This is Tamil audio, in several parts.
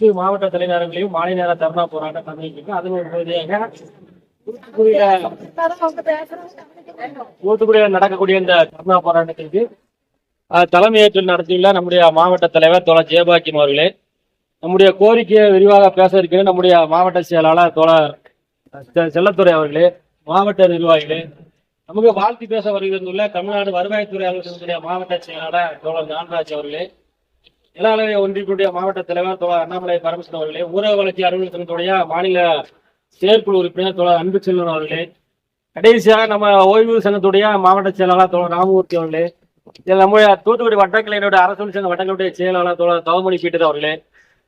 அனைத்து மாவட்ட தலைநகரங்களையும் மாலை நேர தர்ணா போராட்டம் நடந்துட்டு அதன் ஒரு பகுதியாக தூத்துக்குடியில தூத்துக்குடியில் நடக்கக்கூடிய இந்த தர்ணா போராட்டத்திற்கு தலைமையேற்று நடத்தியுள்ள நம்முடைய மாவட்ட தலைவர் தோழர் ஜெயபாக்கியம் அவர்களே நம்முடைய கோரிக்கையை விரிவாக பேச இருக்கிற நம்முடைய மாவட்ட செயலாளர் தோழர் செல்லத்துறை அவர்களே மாவட்ட நிர்வாகிகளே நமக்கு வாழ்த்து பேச வருகின்றுள்ள தமிழ்நாடு வருவாய்த்துறை அமைச்சருடைய மாவட்ட செயலாளர் தோழர் ஞானராஜ் அவர்களே இளநிலை ஒன்றியத்துடைய மாவட்ட தலைவர் தோழர் அண்ணாமலை பரமசிவன் அவர்களே ஊரக வளர்ச்சி அலுவலகத்தினுடைய மாநில செயற்குழு உறுப்பினர் தோழர் அன்பு செல்வன் அவர்களே கடைசியாக நம்ம ஓய்வு சங்கத்துடைய மாவட்ட செயலாளர் தோழர் ராமமூர்த்தி அவர்களே இதில் நம்முடைய தூத்துக்குடி வட்டக்கிளையினுடைய அரசு சங்க வட்டங்களுடைய செயலாளர் தோழர் தவமணி பீட்டர் அவர்களே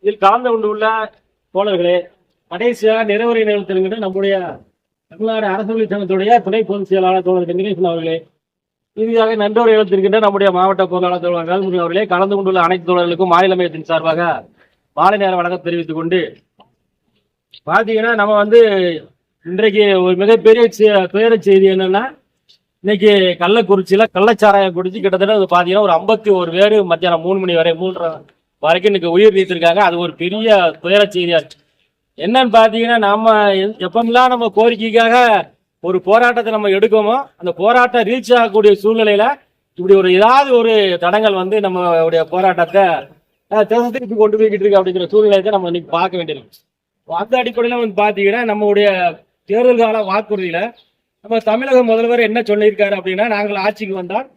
இதில் கலந்து கொண்டுள்ள தோழர்களே கடைசியாக நிறைவுரை நிகழ்த்திருக்கின்ற நம்முடைய தமிழ்நாடு அரசு சங்கத்துடைய துணை பொதுச் செயலாளர் தோழர் வெங்கடேசன் அவர்களே இறுதியாக நன்றி எழுத்திருக்கின்ற நம்முடைய மாவட்ட பொருளாளர் தோழர் வேல்முருகன் அவர்களே கலந்து கொண்டுள்ள அனைத்து தோழர்களுக்கும் மாநில மையத்தின் சார்பாக மாலை நேர வணக்கம் தெரிவித்துக் கொண்டு பாத்தீங்கன்னா நம்ம வந்து இன்றைக்கு ஒரு மிகப்பெரிய துயர செய்தி என்னன்னா இன்னைக்கு கள்ளக்குறிச்சியில கள்ளச்சாராயம் குடிச்சு கிட்டத்தட்ட பாத்தீங்கன்னா ஒரு ஐம்பத்தி ஒரு பேர் மத்தியானம் மூணு மணி வரை மூன்றரை வரைக்கும் இன்னைக்கு உயிர் நீத்திருக்காங்க. அது ஒரு பெரிய துயர செய்தியா என்னன்னு பாத்தீங்கன்னா நம்ம எப்பமெல்லாம் நம்ம கோரிக்கைக்காக ஒரு போராட்டத்தை நம்ம எடுக்கோமோ அந்த போராட்டம் ரீச் ஆகக்கூடிய சூழ்நிலையில இப்படி ஒரு ஏதாவது ஒரு தடங்கள் வந்து நம்மளுடைய போராட்டத்தை அஹ், திசை திருப்பி கொண்டு போய்கிட்டு இருக்கு அப்படிங்கிற சூழ்நிலையை நம்ம இன்னைக்கு பார்க்க வேண்டியிருக்கு அந்த அடிப்படையில வந்து பாத்தீங்கன்னா நம்மளுடைய தேர்தல் கால வாக்குறுதியில நம்ம தமிழக முதல்வர் என்ன சொல்லியிருக்காரு அப்படின்னா நாங்கள் ஆட்சிக்கு வந்தால்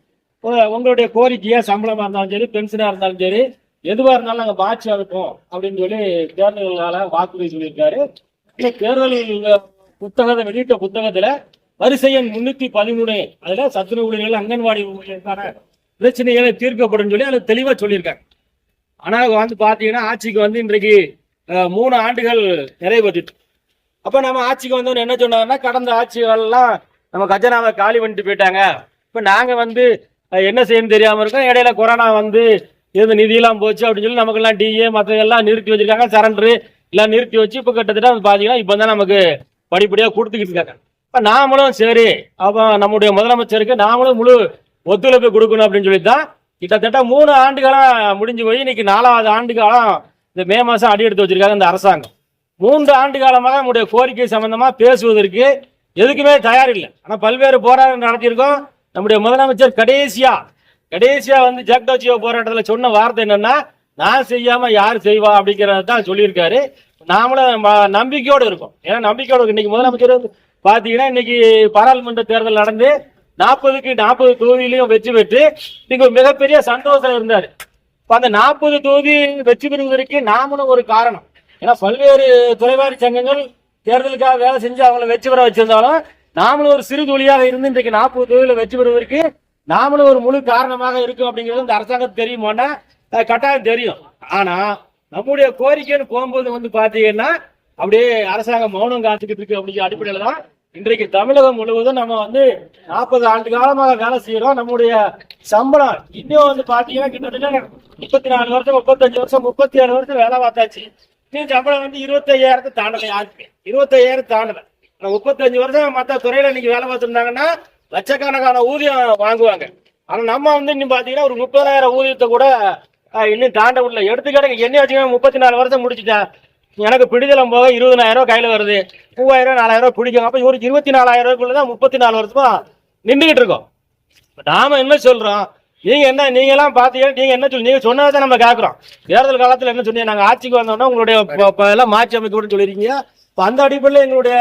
உங்களுடைய கோரிக்கையா சம்பளமா இருந்தாலும் சரி பென்ஷனா இருந்தாலும் சரி எதுவா இருந்தாலும் நாங்க பாட்சியா அனுப்போம் அப்படின்னு சொல்லி தேர்தல் கால வாக்குறுதி சொல்லியிருக்காரு. இந்த தேர்தல் புத்தகத்தை வெளியிட்ட புத்தகத்துல வரிசை எண் முன்னூத்தி பதிமூணு அதுல சத்துணவு ஊழியர்கள் அங்கன்வாடி ஊழியர்களுக்கான பிரச்சனைகளை தீர்க்கப்படும் சொல்லி அதை தெளிவா சொல்லியிருக்காங்க. ஆனா வந்து பாத்தீங்கன்னா ஆட்சிக்கு வந்து இன்றைக்கு மூணு ஆண்டுகள் நிறைவேற்றிட்டு அப்ப நம்ம ஆட்சிக்கு வந்தவங்க என்ன சொன்னாங்கன்னா கடந்த ஆட்சிகள்லாம் நம்ம கஜனாவை காலி பண்ணிட்டு போயிட்டாங்க. இப்ப நாங்க வந்து என்ன செய்யணும் தெரியாம இருக்கோம். இடையில கொரோனா வந்து இருந்த நிதியெல்லாம் போச்சு அப்படின்னு சொல்லி நமக்கெல்லாம் டிஏ மற்றதெல்லாம் நிறுத்தி வச்சிருக்காங்க. சரண்டரு எல்லாம் நிறுத்தி வச்சு இப்ப கிட்டத்தட்ட வந்து பாத்தீங்கன்னா இப்ப தான் நமக்கு படிப்படியாக கொடுத்துக்கிட்டு இருக்காங்க. இப்போ நாமளும் சரி அப்போ நம்முடைய முதலமைச்சருக்கு நாமளும் முழு ஒத்துழைப்பு கொடுக்கணும் அப்படின்னு சொல்லி தான் கிட்டத்தட்ட மூணு ஆண்டுகளா முடிஞ்சு போய் இன்னைக்கு நாலாவது ஆண்டு காலம் இந்த மே மாதம் அடி எடுத்து வச்சிருக்காங்க இந்த அரசாங்கம். மூன்று ஆண்டு காலமாக நம்முடைய கோரிக்கை சம்பந்தமாக பேசுவதற்கு எதுக்குமே தயார் இல்லை பல்வேறு போராட்டம் நடத்தியிருக்கோம். நம்முடைய முதலமைச்சர் கடைசியா கடைசியா வந்து ஜக்டோச்சியோ போராட்டத்தில் சொன்ன வார்த்தை என்னன்னா நான் செய்யாம யார் செய்வா அப்படிங்கிறத தான் சொல்லியிருக்காரு. நாமளும் நம்பிக்கையோடு இருக்கும். ஏன்னா நம்பிக்கையோடு இருக்கு. இன்னைக்கு முதலமைச்சர் பார்த்தீங்கன்னா பாத்தீங்கன்னா இன்னைக்கு பாராளுமன்ற தேர்தல் நடந்து நாற்பதுக்கு நாற்பது தொகுதியிலையும் வெற்றி பெற்று இன்னைக்கு மிகப்பெரிய சந்தோஷம் இருந்தாரு. இப்ப அந்த நாற்பது தொகுதி வெற்றி பெறுவதற்கு நாமளும் ஒரு காரணம். ஏன்னா பல்வேறு துறைவாரி சங்கங்கள் தேர்தலுக்காக வேலை செஞ்சு அவங்களை வெற்றி பெற வச்சிருந்தாலும் நாமளும் ஒரு சிறு தொழிலாக இருந்து இன்றைக்கு நாற்பது தொகுதியில் வெற்றி பெறுவதற்கு நாமளும் ஒரு முழு காரணமாக இருக்கும் அப்படிங்கிறது இந்த அரசாங்கத்துக்கு தெரியுமானா கட்டாயம் தெரியும். ஆனா நம்முடைய கோரிக்கைன்னு போகும்போது வந்து பாத்தீங்கன்னா அப்படியே அரசாங்கம் மௌனம் காத்துக்கிட்டு இருக்கு அப்படிங்கிற அடிப்படையில தான் இன்றைக்கு தமிழகம் முழுவதும் நம்ம வந்து நாற்பது ஆண்டு காலமாக வேலை செய்யறோம். நம்முடைய சம்பளம் இன்னும் வந்து பாத்தீங்கன்னா கிட்டத்தட்ட முப்பத்தி நாலு வருஷம் முப்பத்தஞ்சு வருஷம் முப்பத்தி ஏழு வருஷம் வேலை பார்த்தாச்சு. இன்னும் சம்பளம் வந்து இருபத்தி ஐயாயிரத்தை தாண்டல யாருக்குமே இருபத்தி ஐயாயிரம் தாண்டல முப்பத்தஞ்சு வருஷம் மற்ற துறையில இன்னைக்கு வேலை பார்த்துருந்தாங்கன்னா லட்சக்கணக்கான ஊதியம் வாங்குவாங்க. ஆனா நம்ம வந்து இன்னும் பாத்தீங்கன்னா ஒரு முப்பதாயிரம் ஊதியத்தை கூட இன்னும் தாண்ட விடல. எடுத்துக்கிட்டு என்ன வச்சுக்கோங்க முப்பத்தி நாலு வருஷம் முடிச்சுட்டேன். எனக்கு பிடிதளம் போக இருபதனாயிரம் ரூபா கையில் வருது. மூவாயிரம் நாலாயிரம் ரூபா பிடிக்கும். அப்போ ஒரு இருபத்தி நாலாயிரம் ரூபாய்க்குள்ளதான் முப்பத்தி நாலு வருஷமா நின்றுக்கிட்டு இருக்கோம். நாம என்ன சொல்றோம்? நீங்க என்ன நீங்க எல்லாம் பாத்தீங்கன்னா நீங்க என்ன சொல்லி நீங்க சொன்னதை நம்ம கேக்குறோம். தேர்தல் காலத்துல என்ன சொன்னீங்க? நாங்க ஆட்சிக்கு வந்தோம்னா உங்களுடைய எல்லாம் மாற்றி அமைக்கணும்னு சொல்லிருக்கீங்க. இப்ப அந்த அடிப்படையில் எங்களுடைய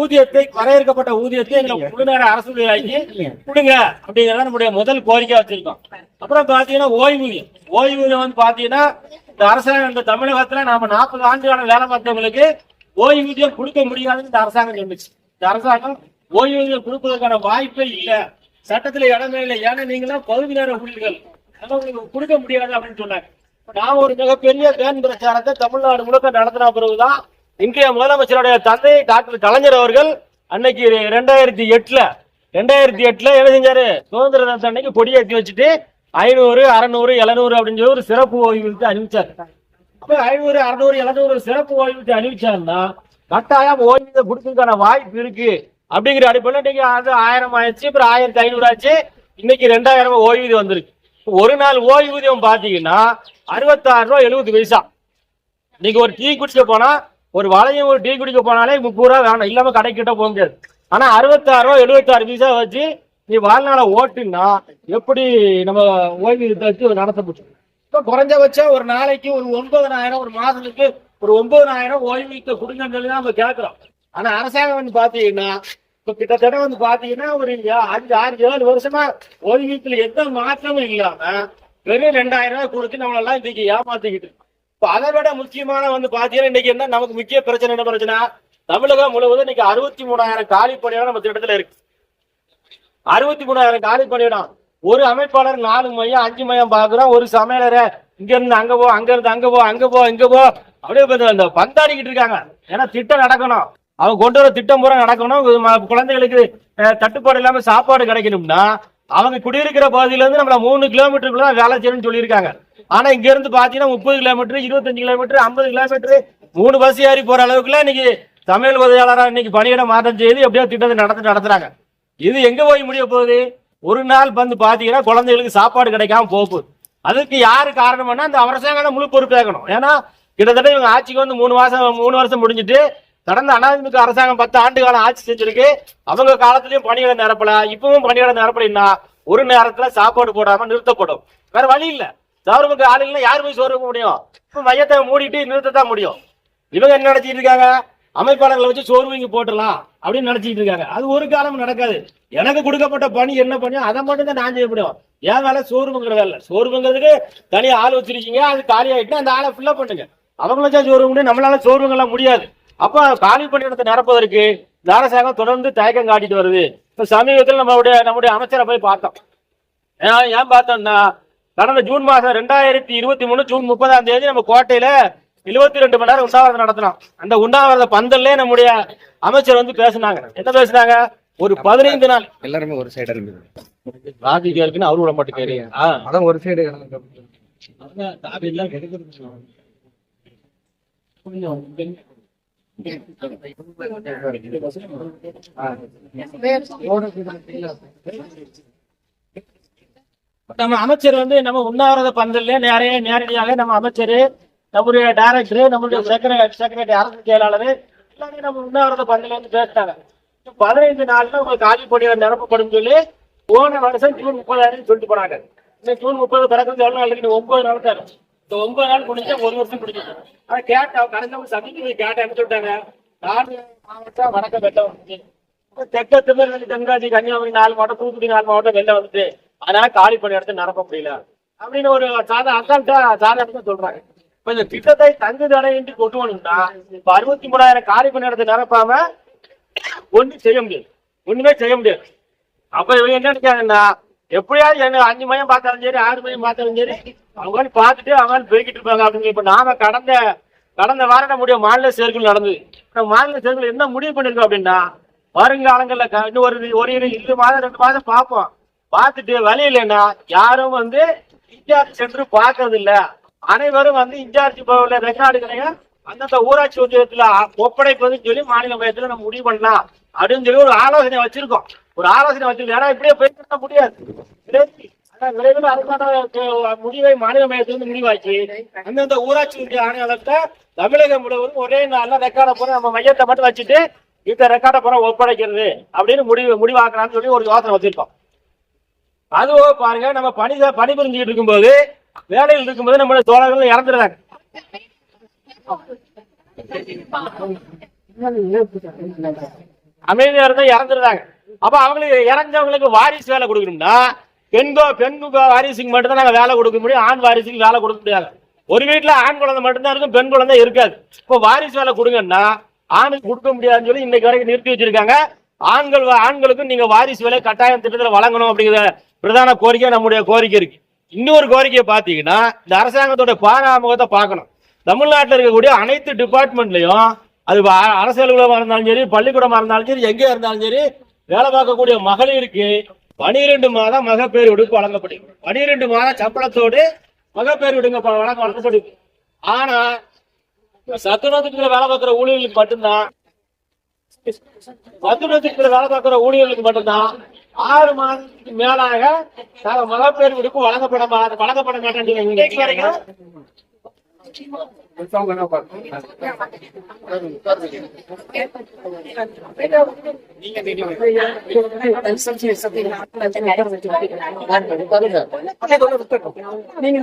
ஊதியத்தை வரையறுக்கப்பட்ட ஊதியத்தை எங்களுக்கு முழு நேர அரசு கொடுங்க அப்படிங்கறத நம்முடைய முதல் கோரிக்கை வச்சிருக்கோம். அப்புறம் பாத்தீங்கன்னா ஓய்வூதியம் ஓய்வூதியம் வந்து பாத்தீங்கன்னா இந்த அரசாங்கம் இந்த தமிழகத்துல நாம நாற்பது ஆண்டுகால வேலை பார்த்தவங்களுக்கு ஓய்வூதியம் கொடுக்க முடியாதுன்னு இந்த அரசாங்கம் சொன்னுச்சு இந்த அரசாங்கம் ஓய்வூதியம் கொடுப்பதற்கான வாய்ப்பே இல்ல. சட்டத்துல இடமே இல்லை. ஏன்னா நீங்களாம் பகுதி நேர ஊழியர்கள். அதெல்லாம் உங்களுக்கு கொடுக்க முடியாது அப்படின்னு சொன்னாங்க. நான் ஒரு மிகப்பெரிய தேன் பிரச்சாரத்தை தமிழ்நாடு முழுக்க நடத்தின பிறகுதான் இன்றைய முதலமைச்சருடைய தந்தை டாக்டர் கலைஞர் அவர்கள் அன்னைக்கு ரெண்டாயிரத்தி எட்டுல ரெண்டாயிரத்தி எட்டுல என்ன செஞ்சாரு? சுதந்திர தினத்தை அன்னைக்கு கொடியேற்றி வச்சுட்டு ஐநூறு அறநூறு எழுநூறு அப்படின்னு சொல்லி ஒரு சிறப்பு ஓய்வு அறிவிச்சார் அப்ப ஐநூறு அறுநூறு எழுநூறு சிறப்பு ஓய்வு அறிவிச்சாருன்னா கட்டாயம் ஓய்வு கொடுக்கறதுக்கான வாய்ப்பு இருக்கு. அப்படிங்கிற அடிப்படையில் இன்னைக்கு அது ஆயிரம் ஆயிடுச்சு அப்புறம் ஆயிரத்தி ஐநூறு ஆச்சு. இன்னைக்கு ரெண்டாயிரம் ரூபாய் ஓய்வூதியம் வந்திருக்கு. ஒரு நாள் ஓய்வூதியம் பார்த்தீங்கன்னா அறுபத்தாறு ரூபா எழுபது பைசா. இன்னைக்கு ஒரு டீ குடிக்க போனா ஒரு வளையம் ஒரு டீ குடிக்க போனாலே முப்பது ரூபா வேணும். இல்லாம கடைக்கிட்ட போக முடியாது. ஆனா அறுபத்தாறு ரூபா எழுபத்தாறு பைசா வச்சு நீ வாழ்நாளை ஓட்டுன்னா எப்படி நம்ம ஓய்வூதியத்தை வச்சு நடத்த முடியும்? குறைஞ்சபட்சம் ஒரு நாளைக்கு ஒரு ஒன்பதனாயிரம் ஒரு மாதத்துக்கு ஒரு ஒன்பதனாயிரம் ஓய்வூதியத்தை கொடுங்கன்னு சொல்லி தான் நம்ம கேட்கிறோம் ஆனா அரசாங்கம் வந்து பாத்தீங்கன்னா இப்ப கிட்டத்தட்ட வந்து பாத்தீங்கன்னா ஒரு அஞ்சு ஆறு ஏழு வருஷமா ஓய்வூதியத்துல எந்த மாற்றமும் இல்லாம வெறும் ரெண்டாயிரம் ரூபாய் கொடுத்து நம்மளெல்லாம் இன்னைக்கு ஏமாத்திக்கிட்டு இப்ப அதை விட முக்கியமான வந்து பாத்தீங்கன்னா இன்னைக்கு என்ன நமக்கு முக்கிய பிரச்சனை என்ன பிரச்சனை தமிழகம் முழுவதும் இன்னைக்கு அறுபத்தி மூணாயிரம் காலி பணியிடம் நம்ம திட்டத்துல இருக்கு. அறுபத்தி மூணாயிரம் காலி பணியிடம் ஒரு அமைப்பாளர் நாலு மையம் அஞ்சு மையம் பாக்குறோம். ஒரு சமையலரை இங்க இருந்து அங்க போ அங்க இருந்து அங்க போ அங்க போ இங்க போ. அப்படியே பந்தாடிக்கிட்டு இருக்காங்க. ஏன்னா திட்டம் நடக்கணும். அவங்க கொண்டு வர திட்டம் பூரா நடக்கணும் குழந்தைகளுக்கு தட்டுப்பாடு இல்லாம சாப்பாடு கிடைக்கணும்னா அவங்க குடியிருக்கிற பகுதியில இருந்து நம்மள மூணு கிலோமீட்டருக்குள்ள தான் வேலை செய்யணும்னு சொல்லியிருக்காங்க. ஆனா இங்க இருந்து பாத்தீங்கன்னா முப்பது கிலோமீட்டர் இருபத்தஞ்சு கிலோமீட்டர் ஐம்பது கிலோமீட்டர் மூணு பஸ் ஏறி போற அளவுக்குலாம் இன்னைக்கு தமிழ் உதவியாளராக இன்னைக்கு பணியிட மாற்றம் செய்து எப்படியோ திட்டத்தை நடத்தி நடத்துறாங்க. இது எங்க போய் முடிய போகுது? ஒரு நாள் வந்து பாத்தீங்கன்னா குழந்தைகளுக்கு சாப்பாடு கிடைக்காம போகுது. அதுக்கு யாரு காரணம்னா அந்த அரசாங்கம் தான் முழு பொறுப்பேற்கணும் ஏன்னா கிட்டத்தட்ட இவங்க ஆட்சிக்கு வந்து மூணு மாசம் மூணு வருஷம் முடிஞ்சிட்டு கடந்த அனாதிமுக அரசாங்கம் பத்து ஆண்டு காலம் ஆட்சி செஞ்சிருக்கு. அவங்க காலத்திலயும் பணிகளை நிரப்பல. இப்பவும் பணிகளை நிரப்பலைன்னா ஒரு நேரத்துல சாப்பாடு போடாம நிறுத்தப்படும். வேற வழி இல்ல. கவர்மெண்ட் ஆள் இல்லை யார் போய் சோறு வைக்க முடியும்? இப்ப மையத்தை மூடிட்டு நிறுத்தத்தான் முடியும். இவங்க என்ன நினைச்சிட்டு இருக்காங்க? அமைப்பாளர்களை வச்சு சோறு வாங்கி போட்டுடலாம் அப்படின்னு நினைச்சிட்டு இருக்காங்க. அது ஒரு காலமும் நடக்காது. எனக்கு கொடுக்கப்பட்ட பணி என்ன பண்ணியோ அதை மட்டும் தான் நான் செய்ய முடியும். ஏன் வேலை சோறுங்கிற வேலை சோறுங்கிறதுக்கு தனியாக ஆள் வச்சிருக்கீங்க. அது காலி அந்த ஆளை ஃபில்லப் பண்ணுங்க. அவங்களும் சோறு முடியும் நம்மளால சோர்வுங்கெல்லாம் முடியாது. அப்ப காலி பணியிடத்தை நிரப்புவதற்கு இந்த அரசாங்கம் தொடர்ந்து தயக்கம் காட்டிட்டு வருது. இப்ப சமீபத்தில் நம்மளுடைய நம்முடைய அமைச்சரை போய் பார்த்தோம். ஏன் ஏன் பார்த்தோம்னா கடந்த ஜூன் மாசம் ரெண்டாயிரத்தி இருபத்தி மூணு ஜூன் முப்பதாம் தேதி நம்ம கோட்டையில எழுபத்தி ரெண்டு மணி நேரம் உண்ணாவிரதம் நடத்தினோம். அந்த உண்ணாவிரத பந்தல்லே நம்முடைய அமைச்சர் வந்து பேசுனாங்க. என்ன பேசுனாங்க? ஒரு பதினைந்து நாள். எல்லாருமே ஒரு சைடா இருக்குது இருக்குன்னு அவரு விட மாட்டேங்கிறீ அதான் ஒரு சைடு நம்ம அமைச்சர் வந்து நம்ம உண்ணாவிரத பந்தல்ல நிறைய நேரடியாக நம்ம அமைச்சர் நம்முடைய டைரக்டர் நம்முடைய செக்ரட்டரி செக்ரட்டரி அரசு செயலாளர் எல்லாமே நம்ம உண்ணாவிரத பந்தல்ல வந்து பேசிட்டாங்க பதினைந்து நாள்ல உங்க காலி பணியிடம் நிரப்பப்படும் சொல்லி போன வருஷம் ஜூன் முப்பதாயிரம் சொல்லிட்டு போனாங்க. இந்த ஜூன் முப்பது பிறகு எவ்வளவு நாள் ஒன்பது நாள் தான் இந்த ஒன்பது நாள் முடிஞ்சா ஒரு வருஷம் முடிஞ்சிச்சு ஆனா கேட்டா கடந்த சமைச்சு போய் கேட்டா என்ன சொல்லிட்டாங்க? நாலு மாவட்டம் வடக்க வெள்ளம் வந்துச்சு. தெற்க திருநெல்வேலி தென்காசி கன்னியாகுமரி நாலு மாவட்டம் தூத்துக்குடி நாலு மாவட்டம் வெள்ளம் வந்துட்டு அதனால காலி பண்ணி இடத்த நிரப்ப முடியல. அப்படின்னு ஒரு சாதா அசால்ட்டா சாதாரணமா சொல்றாங்க. இப்ப இந்த திட்டத்தை தங்கு தடையின்றி கொண்டு வரணும்னா இப்ப அறுபத்தி மூணாயிரம் காலி பண்ணி இடத்தை நிரப்பாம ஒண்ணும் செய்ய முடியாது. ஒண்ணுமே செய்ய முடியாது. அப்ப இவங்க என்ன நினைக்காங்கன்னா எப்படியாவது என்ன அஞ்சு மையம் பார்த்தாலும் சரி ஆறு மையம் பார்த்தாலும் சரி அவங்க பார்த்துட்டு அவங்க போய்கிட்டு இருப்பாங்க அப்படின்னு இப்ப நாம கடந்த கடந்த வாரம் நம்முடைய மாநில சேர்க்கல் நடந்தது. இப்போ மாநில சேர்க்கல் என்ன முடிவு பண்ணிருக்கோம் அப்படின்னா வருங்காலங்கள்ல இன்னும் ஒரு ஒரு இரு- மாதம் ரெண்டு மாதம் பார்ப்போம். பார்த்துட்டு வழி இல்லைன்னா யாரும் வந்து இன்சார்ஜ் சென்று பார்க்கறது இல்ல அனைவரும் வந்து இன்சார்ஜ் உள்ள ரெக்கார்டுகளையும் அந்தந்த ஊராட்சி ஒன்றியத்துல ஒப்படைப்பதுன்னு சொல்லி மாநில மையத்துல நம்ம முடிவு பண்ணலாம். அப்படின்னு சொல்லி ஒரு ஆலோசனை வச்சிருக்கோம். ஒரு ஆலோசனை வச்சிருக்கோம். ஏன்னா இப்படியே போயிட்டு முடியாது. விரைவில் அதுக்கான முடிவை மாநில மையத்திலிருந்து முடிவாச்சு அந்தந்த ஊராட்சி ஒன்றிய ஆணையாளர்கிட்ட தமிழகம் முழுவதும் ஒரே நாள்ல ரெக்கார்டை போற நம்ம மையத்தை மட்டும் வச்சுட்டு இந்த ரெக்கார்டை போற ஒப்படைக்கிறது அப்படின்னு முடிவு முடிவாக்கலாம்னு சொல்லி ஒரு யோசனை வச்சிருக்கோம். அதுவும் பாருங்க நம்ம பணி பணி இருக்கும்போது வேலையில் இருக்கும்போது நம்மளோட தோழர்கள் இறந்துடுறாங்க. அமைதியா இருந்தா இறந்துடுறாங்க. அப்ப அவங்களுக்கு இறந்தவங்களுக்கு வாரிசு வேலை கொடுக்கணும்னா பெண்கோ பெண் வாரிசுக்கு மட்டும்தான் நாங்கள் வேலை கொடுக்க முடியும். ஆண் வாரிசுக்கு வேலை கொடுக்க முடியாது. ஒரு வீட்டில் ஆண் குழந்தை மட்டும்தான் இருக்கும் பெண் குழந்தை இருக்காது. இப்போ வாரிசு வேலை கொடுங்கன்னா ஆணுக்கு கொடுக்க முடியாதுன்னு சொல்லி இன்னைக்கு வரைக்கும் நிறுத்தி வச்சிருக்காங்க. ஆண்கள் ஆண்களுக்கும் நீங்க வாரிசு வேலை கட்டாயம் திட்டத்தில் வழங்கணும் அப்படிங்கிற பிரதான கோரிக்கை நம்முடைய கோரிக்கை இருக்கு. இன்னொரு கோரிக்கையை பார்த்தீங்கன்னா இந்த அரசாங்கத்தோட பாராமுகத்தை பார்க்கணும். தமிழ்நாட்டில் இருக்கக்கூடிய அனைத்து டிபார்ட்மெண்ட்லையும் அது அரசு அலுவலகமாக இருந்தாலும் சரி பள்ளிக்கூடமாக இருந்தாலும் சரி எங்கே இருந்தாலும் சரி வேலை பார்க்கக்கூடிய மகளிருக்கு பனிரெண்டு மாதம் மகப்பேறு விடுப்பு வழங்கப்படும். பனிரெண்டு மாதம் சம்பளத்தோடு மகப்பேறு விடுங்க வழங்க வழங்கப்படும். ஆனா சத்துணத்துக்கு வேலை பார்க்குற ஊழியர்களுக்கு மட்டும்தான் சத்துணத்துக்கு வேலை பார்க்குற ஊழியர்களுக்கு மட்டும்தான் ஆறு மாதத்துக்கு மேலாக மகப்பேறு விடுப்பு வழங்கப்பட மா- வழங்கப்பட மாட்டேன் நீங்க